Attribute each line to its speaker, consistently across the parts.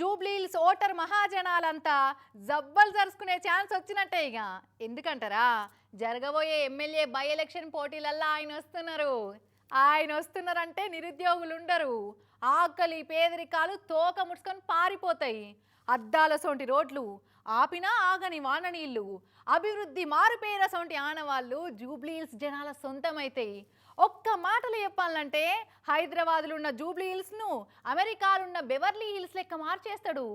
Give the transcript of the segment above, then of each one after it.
Speaker 1: Jubilee Hills voter మహాజనాలంతా జబ్బలు జరుచుకునే ఛాన్స్ వచ్చినట్టే ఇక ఎందుకంటారా? జరగబోయే ఎమ్మెల్యే బై ఎలక్షన్ పోటీలల్లా ఆయన వస్తున్నారు. ఆయన వస్తున్నారంటే నిరుద్యోగులు ఉండరు ఆకలి పేదరికాలు తోక ముడుచుకొని పారిపోతాయి. అద్దాల సొంటి రోడ్లు ఆపినా ఆగని వాననీళ్ళు అభివృద్ధి మారుపేర సొంటి ఆనవాళ్ళు జూబ్లీహిల్స్ జనాల సొంతమైతాయి ఒక్క మాటలు చెప్పాలంటే హైదరాబాద్లున్న జూబ్లీ హిల్స్ను అమెరికాలున్న బెవర్లీ హిల్స్ లెక్క మార్చేస్తాడు.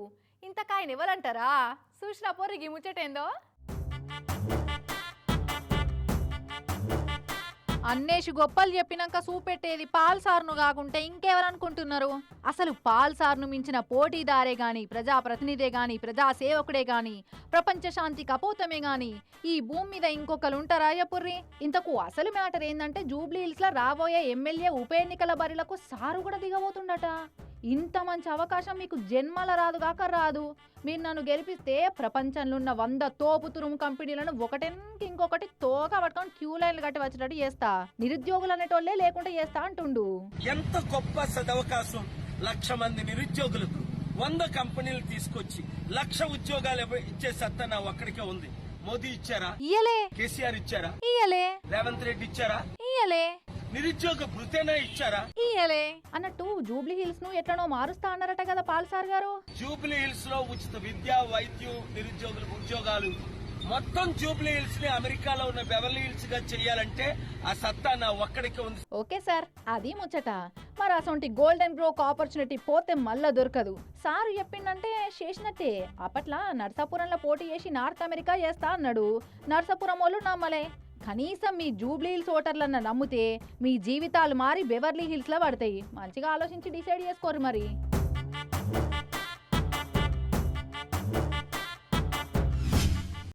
Speaker 1: ఇంతకాయన ఎవరంటారా చూసినా పొరిగి ముచ్చటేందో? అన్నేషి గొప్పలు చెప్పినాక చూపెట్టేది పాల్ సార్ను కాకుంటే ఇంకెవరనుకుంటున్నారు? అసలు పాల్ సార్ను మించిన పోటీదారే గాని ప్రజాప్రతినిధే గాని ప్రజాసేవకుడే గాని ప్రపంచ శాంతి కపోతమే గాని ఈ భూమి మీద ఇంకొకరు ఉంటారా యపుర్రి ఇంతకు అసలు మ్యాటర్ ఏంటంటే జూబ్లీ హిల్స్లో రాబోయే ఎమ్మెల్యే ఉప ఎన్నికల బరిలకు సారు కూడా దిగబోతుండట. ఇంత మంచి అవకాశం మీకు జన్మల రాదు కాక రాదు. మీరు నన్ను గెలిపిస్తే ప్రపంచంలో ఉన్న వంద తోపు తురుము కంపెనీలను ఒకటెన్కి ఇంకొకటి తోక పట్టుకొని క్యూ లైన్లు కట్టి వచ్చేటట్టు చేస్తా. నిరుద్యోగులు అనేటోళ్ళే లేకుండా చేస్తా అంటుండు.
Speaker 2: ఎంత గొప్ప సదవకాశం లక్ష మంది నిరుద్యోగులకు. వంద కంపెనీలు తీసుకొచ్చి లక్ష ఉద్యోగాలు ఇచ్చే సత్తా నా ఒక్కడికే ఉంది. మోదీ ఇచ్చారా?
Speaker 1: ఇయ్యలే.
Speaker 2: కేసీఆర్ ఇచ్చారా?
Speaker 1: ఇయ్యలే.
Speaker 2: రేవంత్ రెడ్డి ఇచ్చారా?
Speaker 1: ఇయ్యలే.
Speaker 2: నిరుద్యోగ భృతేనా ఇచ్చారా?
Speaker 1: ఇయ్యలే. అన్నట్టు జూబ్లీ హిల్స్ను ఎట్లనో మారుస్తా అన్నారట కదా పాల్ సార్ గారు.
Speaker 2: జూబ్లీ హిల్స్లో ఉచిత విద్య వైద్యం నిరుద్యోగులకు ఉద్యోగాలు. మొత్తం జూబ్లీ హిల్స్ని అమెరికాలో ఉన్న బెవర్లీ హిల్స్గా చెయ్యాలంటే ఆ సత్తా నా ఒక్కడికే ఉంది.
Speaker 1: ఓకే సార్ అది ముచ్చట. మరి అసొంటి గోల్డెన్ గ్రోక్ ఆపర్చునిటీ పోతే మళ్ళా దొరకదు. సారు చెప్పిండంటే చేసినట్టే. అప్పట్లా నర్సాపురంలో పోటీ చేసి నార్త్ అమెరికా చేస్తా అన్నాడు. నర్సాపురం వాళ్ళు నమ్మలే. కనీసం మీ జూబ్లీ హిల్స్ ఓటర్లన్న నమ్మితే మీ జీవితాలు మారి బెవర్లీ హిల్స్లో పడతాయి. మంచిగా ఆలోచించి డిసైడ్ చేసుకోరు మరి.